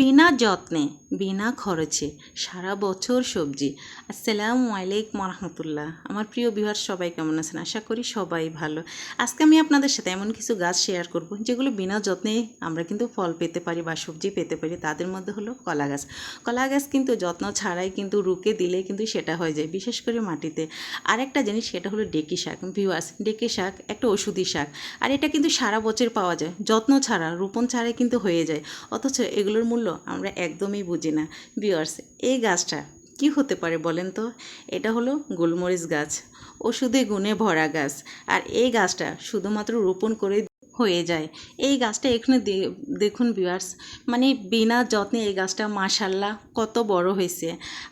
বিনা যত্নে, বিনা খরচে সারা বছর সবজি। আসসালামু আলাইকুম রহমতুল্লাহ আমার প্রিয় বিহার সবাই কেমন আছেন? আশা করি সবাই ভালো। আজকে আমি আপনাদের সাথে এমন কিছু গাছ শেয়ার করব, যেগুলো বিনা যত্নে আমরা কিন্তু ফল পেতে পারি বা সবজি পেতে পারি। তাদের মধ্যে হলো কলা গাছ। কলা গাছ কিন্তু যত্ন ছাড়াই কিন্তু রুকে দিলে কিন্তু সেটা হয়ে যায়, বিশেষ করে মাটিতে। আরেকটা জিনিস সেটা হলো ডেকি শাক। ভিউয়ার্স ডেকি শাক একটা ওষুধি শাক। আর এটা কিন্তু সারা বছর পাওয়া যায়। যত্ন ছাড়া, রোপণ ছাড়াই কিন্তু হয়ে যায়। অথচ এগুলোর মূল্য আমরা একদমই বুঝি না। ভিউয়ার্স, এই গাছটা কি হতে পারে বলেন তো? এটা হলো গোলমরিচ গাছ, ওষুধে গুণে ভরা গাছ। আর এই গাছটা শুধুমাত্র রোপণ করে হয়ে যায়। এই গাছটা এখানে দেখুন ভিউয়ার্স মানে বিনা যত্নে এই গাছটা মাশাল্লাহ কত বড় হয়েছে।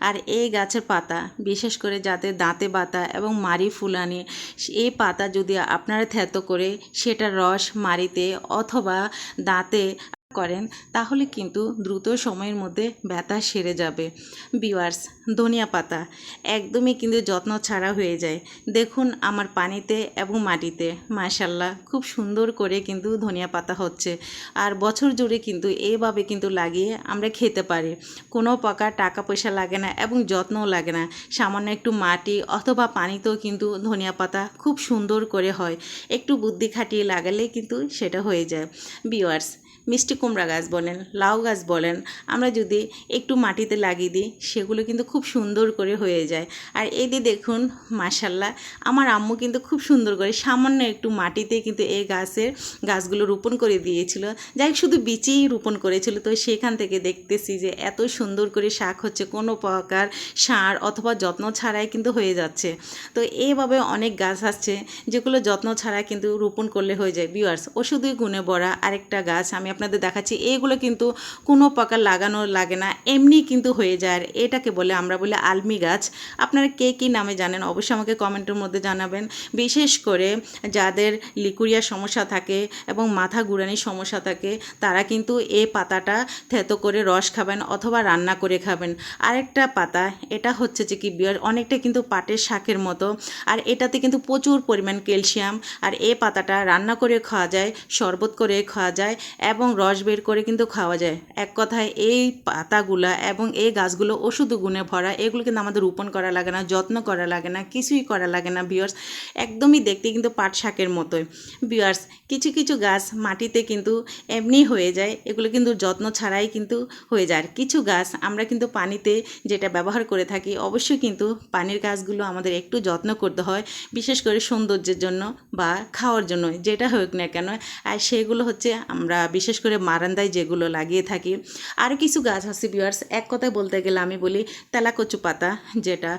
আর এই গাছের পাতা, বিশেষ করে যাতে দাঁতে বাতা এবং মারি ফুলানি, এই পাতা যদি আপনারা থ্যাতো করে সেটা রস মারিতে অথবা দাঁতে করেন, তাহলে কিন্তু দ্রুত সময়ের মধ্যে ব্যথা সেরে যাবে। বিওয়ার্স ধনিয়া পাতা। একদমই কিন্তু যত্ন ছাড়া হয়ে যায়। দেখুন আমার পানিতে এবং মাটিতে। মাশাল্লাহ খুব সুন্দর করে কিন্তু ধনিয়া পাতা হচ্ছে। আর বছর জুড়ে কিন্তু এইভাবে কিন্তু লাগিয়ে আমরা খেতে পারি। কোনো প্রকার টাকা পয়সা লাগে না এবং যত্নও লাগে না। সামান্য একটু মাটি অথবা পানিতেও কিন্তু ধনিয়া পাতা খুব সুন্দর করে হয়। একটু বুদ্ধি খাটিয়ে লাগালে কিন্তু সেটা হয়ে যায়। বিওয়ার্স মিষ্টি কুমড়া গাছ বলেন, লাউ গাছ বলেন, আমরা যদি একটু মাটিতে লাগিয়ে দিই, সেগুলো কিন্তু খুব সুন্দর করে হয়ে যায়। আর এই দিয়ে দেখুন মাসাল্লাহ আমার আম্মু কিন্তু খুব সুন্দর করে সামান্য একটু মাটিতে কিন্তু এই গাছের গাছগুলো রোপণ করে দিয়েছিল। যাই শুধু বীজেই রোপণ করেছিল, তো সেখান থেকে দেখতেছি যে এত সুন্দর করে শাক হচ্ছে, কোনো প্রকার সার অথবা যত্ন ছাড়াই কিন্তু হয়ে যাচ্ছে। তো এইভাবে অনেক গাছ আছে যেগুলো যত্ন ছাড়া কিন্তু রোপণ করলে হয়ে যায় বিয়ার্স ওষুধই গুণে বড়া আরেকটা গাছ আমি আপনাদের দেখাচ্ছি। এইগুলো কিন্তু কোনো প্রকার লাগানো লাগে না, এমনি কিন্তু হয়ে যায়। এটাকে বলে, আমরা বলি আলমি গাছ। আপনারা কে কী নামে জানেন? অবশ্যই আমাকে কমেন্টের মধ্যে জানাবেন। বিশেষ করে যাদের লিকুরিয়া সমস্যা থাকে এবং মাথা ঘুরানির সমস্যা থাকে, তারা কিন্তু এ পাতাটা থেতো করে রস খাবেন অথবা রান্না করে খাবেন। আরেকটা পাতা, এটা হচ্ছে যে কি বিয়ার, অনেকটা কিন্তু পাটের শাকের মতো। আর এটাতে কিন্তু প্রচুর পরিমাণ ক্যালসিয়াম। আর এ পাতাটা রান্না করে খাওয়া যায়, শরবত করে খাওয়া যায় এবং রস বের করে কিন্তু খাওয়া যায়। এক কথায় এই পাতাগুলা এবং এই গাছগুলো ওষুধ গুণে ভরা, এগুলো কিন্তু আমাদের রোপণ করা লাগে না, যত্ন করা লাগে না, কিছুই করা লাগে না বিয়ার্স একদমই দেখতে কিন্তু পাট শাকের মতোই। বিয়ার্স কিছু কিছু গাছ মাটিতে কিন্তু এমনি হয়ে যায়, এগুলো কিন্তু যত্ন ছাড়াই কিন্তু হয়ে যায়। কিছু গাছ আমরা কিন্তু পানিতে যেটা ব্যবহার করে থাকি, অবশ্যই কিন্তু পানির গাছগুলো আমাদের একটু যত্ন করতে হয়, বিশেষ করে সৌন্দর্যের জন্য বা খাওয়ার জন্য, যেটা হোক না কেন। আর সেগুলো হচ্ছে আমরা বিশেষ করে মারান্দায় যেগুলো লাগিয়ে থাকি। আর কিছু গাছ আছে বিয়ার্স এক কথায় বলতে গেলে আমি বলি তেলাকচু পাতা, যেটা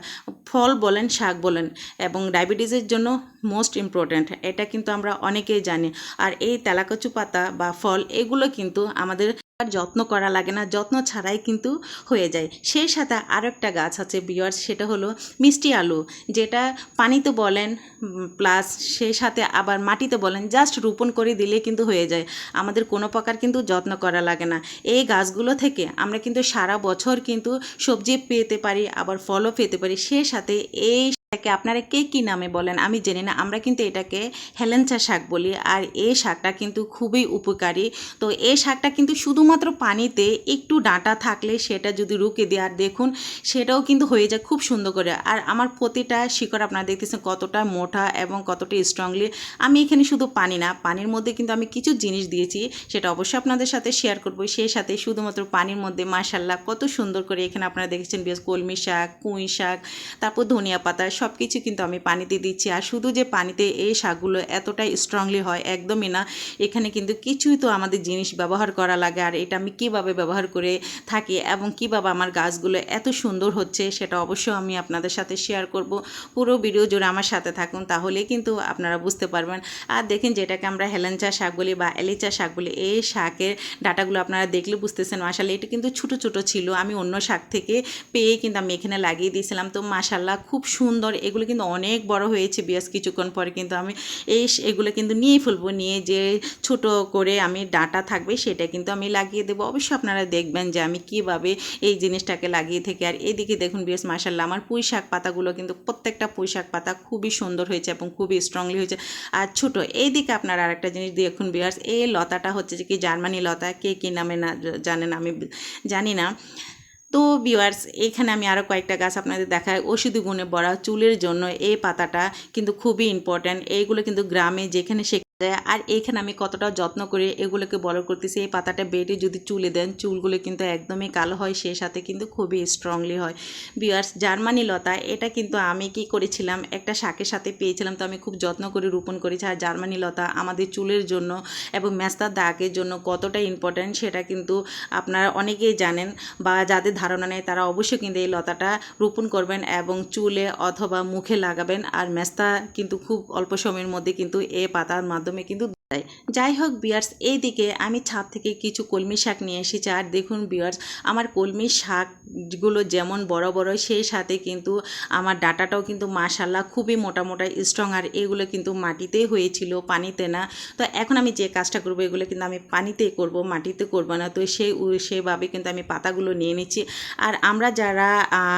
ফল বলেন, শাক বলেন এবং ডায়াবেটিসের জন্য মোস্ট ইম্পর্ট্যান্ট এটা কিন্তু আমরা অনেকেই জানি। আর এই তেলাকচু পাতা বা ফল, এগুলো কিন্তু আমাদের আর যত্ন করা লাগে না, যত্ন ছাড়াই কিন্তু হয়ে যায়। সেই সাথে আরও একটা গাছ আছে বিয়ার্স সেটা হলো মিষ্টি আলু, যেটা পানিতে বলেন প্লাস সেই সাথে আবার মাটিতে বলেন জাস্ট রোপণ করে দিলে কিন্তু হয়ে যায়। আমাদের কোনো প্রকার কিন্তু যত্ন করা লাগে না। এই গাছগুলো থেকে আমরা কিন্তু সারা বছর কিন্তু সবজি পেতে পারি, আবার ফলও পেতে পারি। সেই সাথে এই এটাকে আপনারা কে কী নামে বলেন? আমি জানি না। আমরা কিন্তু এটাকে হেলেঞ্চা শাক বলি আর এই শাকটা কিন্তু খুবই উপকারী। তো এই শাকটা কিন্তু শুধুমাত্র পানিতে একটু ডাঁটা থাকলে সেটা যদি রুকে দেয়, আর দেখুন সেটাও কিন্তু হয়ে যায় খুব সুন্দর করে। আর আমার প্রতিটা শিকড় আপনারা দেখতেছেন কতটা মোটা এবং কতটা স্ট্রংলি আমি এখানে শুধু পানি না, পানির মধ্যে কিন্তু আমি কিছু জিনিস দিয়েছি, সেটা অবশ্যই আপনাদের সাথে শেয়ার করব। সেই সাথে শুধুমাত্র পানির মধ্যে মাশাল্লাহ কত সুন্দর করে এখানে আপনারা দেখেছেন বেশ কলমি শাক, কুঁই শাক, তারপর ধনিয়া পাতা সব কিছু কিন্তু আমি পানিতে দিচ্ছি। আর শুধু যে পানিতে এই শাকগুলো এতটাই স্ট্রংলি হয়, একদমই না। এখানে কিন্তু কিছুই তো আমাদের জিনিস ব্যবহার করা লাগে। আর এটা আমি কীভাবে ব্যবহার করে থাকি এবং কীভাবে আমার গাছগুলো এত সুন্দর হচ্ছে, সেটা অবশ্যই আমি আপনাদের সাথে শেয়ার করব। পুরো ভিডিও জুড়ে আমার সাথে থাকুন তাহলে কিন্তু আপনারা বুঝতে পারবেন। আর দেখেন যেটাকে আমরা হেলেঞ্চা শাক বলি বা এলিচা শাক বলি, এই শাকের ডাটাগুলো আপনারা দেখলে বুঝতেছেন মাসাল্লাহ এটা কিন্তু ছোট ছোট ছিল। আমি অন্য শাক থেকে পেয়ে কিন্তু আমি এখানে লাগিয়ে দিয়েছিলাম। তো মাসাল্লাহ খুব সুন্দর সুন্দর, এগুলো কিন্তু অনেক বড় হয়েছে বিয়াস কিছুক্ষণ পরে, কিন্তু আমি এই এগুলো কিন্তু নিয়ে ফেলব, নিয়ে যে ছোট করে আমি ডাটা থাকবে সেটা কিন্তু আমি লাগিয়ে দেবো। অবশ্যই আপনারা দেখবেন যে আমি কীভাবে এই জিনিসটাকে লাগিয়ে থেকে। আর এদিকে দেখুন বিয়াস মাসাল্লাহ আমার পুঁই শাক পাতাগুলো কিন্তু প্রত্যেকটা পুঁই শাক পাতা খুবই সুন্দর হয়েছে এবং খুবই স্ট্রংলি হয়েছে। আর ছোট, এইদিকে আপনারা আরেকটা জিনিস দেখুন বিয়ার্স এই লতাটা হচ্ছে যে কি জার্মানি লতা, কে কী নামে না, জানেন আমি, জানি না। তো বিওয়ার্স এখানে আমি আরও কয়েকটা গাছ আপনাদের দেখাই। ওষুধি গুণে বড়া, চুলের জন্য এই পাতাটা কিন্তু খুবই ইম্পর্ট্যান্ট এইগুলো কিন্তু গ্রামে যেখানে সে যায়। আর এখানে আমি কতটা যত্ন করে, এগুলোকে বড় করতেছি। এই পাতাটা বেটে যদি চুলে দেন, চুলগুলো কিন্তু একদমই কালো হয়, সে সাথে কিন্তু খুবই স্ট্রংলি হয়। বিয়ার্স জার্মানি লতা, এটা কিন্তু আমি কি করেছিলাম, একটা শাকের সাথে পেয়েছিলাম, তো আমি খুব যত্ন করে রোপণ করেছি। আর জার্মানি লতা আমাদের চুলের জন্য এবং মেস্তার দাগের জন্য কতটা ইম্পর্ট্যান্ট সেটা কিন্তু আপনারা অনেকেই জানেন বা যাদের ধারণা নেই, তারা অবশ্যই কিন্তু এই লতাটা রোপণ করবেন এবং চুলে অথবা মুখে লাগাবেন। আর মেস্তা কিন্তু খুব অল্প সময়ের মধ্যে কিন্তু এ পাতার মাধ্যমে কিন্তু দেয় যাই হোক বিয়ার্স, এইদিকে আমি ছাদ থেকে কিছু কলমি শাক নিয়ে এসেছি। আর দেখুন বিয়ার্স, আমার কলমি শাকগুলো যেমন বড় বড়, সেই সাথে কিন্তু আমার ডাটাটাও কিন্তু মাশাল্লাহ খুবই মোটা মোটা স্ট্রং আর এগুলো কিন্তু মাটিতেই হয়েছিল, পানিতে না। তো এখন আমি যে কাজটা করব, এগুলো কিন্তু আমি পানিতেই করব, মাটিতে করব না। তো সেই সেভাবে কিন্তু আমি পাতাগুলো নিয়ে নিচ্ছি। আর আমরা যারা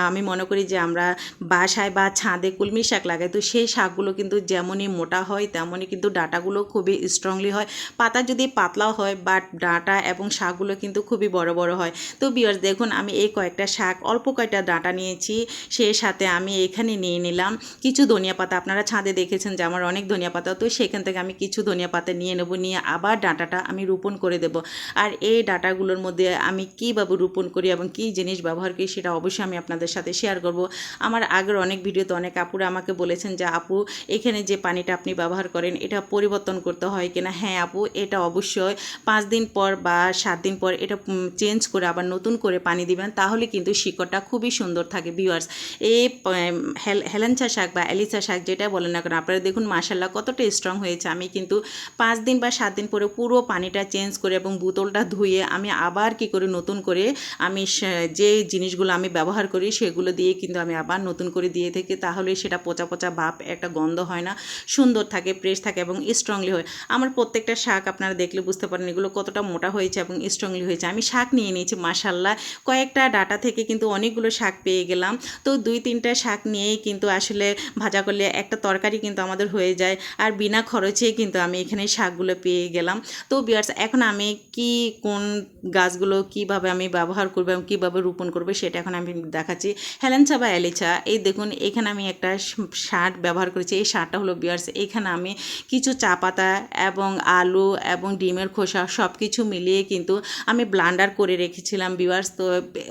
আমি মনে করি যে আমরা বাসায় বা ছাদে কলমি শাক লাগাই, তো সেই শাকগুলো কিন্তু যেমনই মোটা হয়, তেমনই কিন্তু ডাটাগুলো খুবই স্ট্রংলি হয়। পাতা যদি পাতলাও হয় বাট ডাঁটা এবং শাকগুলো কিন্তু খুবই বড় বড় হয়। তো বিয়ার্স দেখুন, আমি এই কয়েকটা শাক, অল্প কয়েকটা ডাঁটা নিয়েছি সেই সাথে আমি এখানে নিয়ে নিলাম। কিছু ধনিয়া পাতা, আপনারা ছাদে দেখেছেন যে আমার অনেক ধনিয়া পাতা, তো সেখান থেকে আমি কিছু ধনিয়া পাতা নিয়ে নেব, নিয়ে আবার ডাঁটাটা আমি রোপণ করে দেব। আর এই ডাঁটাগুলোর মধ্যে আমি কীভাবে রোপণ করি এবং কী জিনিস ব্যবহার করি, সেটা অবশ্যই আমি আপনাদের সাথে শেয়ার করব। আমার আগের অনেক ভিডিওতে অনেক আপুরা আমাকে বলেছেন যে, আপু, এখানে যে পানিটা আপনি ব্যবহার করেন, এটা পরিবর্তন করতে হয় কিনা হ্যাঁ আপু, এটা অবশ্যই। পাঁচ দিন পর বা সাত দিন পর এটা চেঞ্জ করে আবার নতুন করে পানি দিবেন, তাহলে কিন্তু শিকড়টা খুবই সুন্দর থাকে ভিউয়ার্স এই হেলেঞ্চা শাক বা এলিচা শাক যেটা বলেন না কেন, আপনারা দেখুন মাসাল্লাহ কতটা স্ট্রং হয়েছে। আমি কিন্তু পাঁচ দিন বা সাত দিন পরে পুরো পানিটা চেঞ্জ করে এবং বোতলটা ধুয়ে আমি আবার কি করে নতুন করে আমি যে জিনিসগুলো আমি ব্যবহার করি সেগুলো দিয়ে কিন্তু আমি আবার নতুন করে দিয়ে থাকি, তাহলে সেটা পচা পচা ভাব, একটা গন্ধ হয় না। সুন্দর থাকে ফ্রেশ থাকে এবং স্ট্রংলি হয়। আমার প্রত্যেকটা শাক আপনারা দেখলে বুঝতে পারেন এগুলো কতটা মোটা হয়েছে এবং স্ট্রংলি হয়েছে। আমি শাক নিয়ে নিয়েছি মাসাল্লাহ কয়েকটা ডাটা থেকে কিন্তু অনেকগুলো শাক পেয়ে গেলাম। তো দুই তিনটা শাক নিয়েই কিন্তু আসলে ভাজা করলে একটা তরকারি কিন্তু আমাদের হয়ে যায় আর বিনা খরচে কিন্তু আমি এখানে শাকগুলো পেয়ে গেলাম। তো বিয়ার্স এখন আমি কি, কোন গাছগুলো কীভাবে আমি ব্যবহার করব এবং কীভাবে রোপণ করব সেটা এখন আমি দেখাচ্ছি। হেলেঞ্চা বা এলিচা, এই দেখুন এখানে আমি একটা সার ব্যবহার করেছি। এই সারটা হলো বিয়ার্স এখানে আমি কিছু চা পাতা এবং আলু এবং ডিমের খোসা সব কিছু মিলিয়ে কিন্তু আমি ব্লান্ডার করে রেখেছিলাম বিয়ার্স তো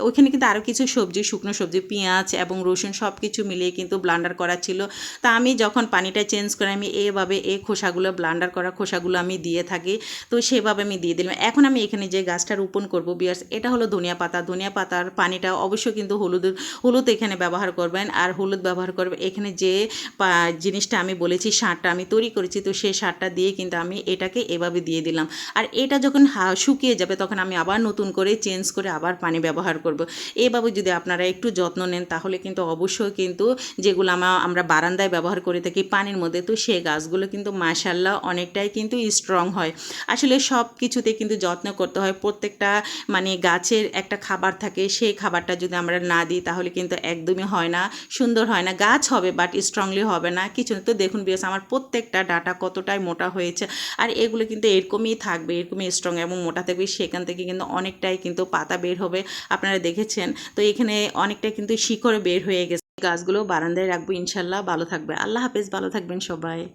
ওইখানে কিন্তু আরও কিছু সবজি, শুকনো সবজি, পেঁয়াজ এবং রসুন সব কিছু মিলিয়ে কিন্তু ব্লান্ডার করা ছিল। তা আমি যখন পানিটা চেঞ্জ করে আমি এভাবে এই খোসাগুলো ব্লান্ডার করা খোসাগুলো আমি দিয়ে থাকি। তো সেভাবে আমি দিয়ে দিলাম। এখন আমি এখানে যে গাছটা রোপণ করব বিয়ার্স এটা হলো ধনিয়া পাতা। ধনিয়া পাতার পানিটা অবশ্যই কিন্তু হলুদ হলুদ এখানে ব্যবহার করবেন আর হলুদ ব্যবহার করবেন। এখানে যে জিনিসটা আমি বলেছি, সারটা আমি তৈরি করেছি। তো সেই সারটা দিয়ে কিন্তু আমি এটাকে এভাবে দিয়ে দিলাম। আর এটা যখন শুকিয়ে যাবে তখন আমি আবার নতুন করে চেঞ্জ করে আবার পানি ব্যবহার করব। এভাবে যদি আপনারা একটু যত্ন নেন তাহলে কিন্তু অবশ্যই কিন্তু যেগুলো আমা, আমরা বারান্দায় ব্যবহার করে থাকি পানির মধ্যে, তো সেই গাছগুলো কিন্তু মাশাল্লাহ অনেকটাই কিন্তু স্ট্রং হয়। আসলে সব কিছুতে কিন্তু যত্ন করতে হয়। প্রত্যেকটা মানে গাছের একটা খাবার থাকে, সেই খাবারটা যদি আমরা না দিই তাহলে কিন্তু একদমই হয় না, সুন্দর হয় না। গাছ হবে বাট স্ট্রংলি হবে না। কিছু তো দেখুন বিয়াস আমার প্রত্যেকটা ডাটা কতটাই মোটা হয়েছে। আর এগুলো কিন্তু এরকমই থাকবে, এরকমই স্ট্রং এবং মোটা থাকবে। সেখান থেকে কিন্তু অনেকটাই কিন্তু পাতা বের হবে। আপনারা দেখেছেন, তো এখানে অনেকটা কিন্তু শিকড় বের হয়ে গেছে। গাছগুলো বারান্দায় রাখব ইনশাল্লাহ। ভালো থাকবে। আল্লাহ হাফেজ। ভালো থাকবেন সবাই।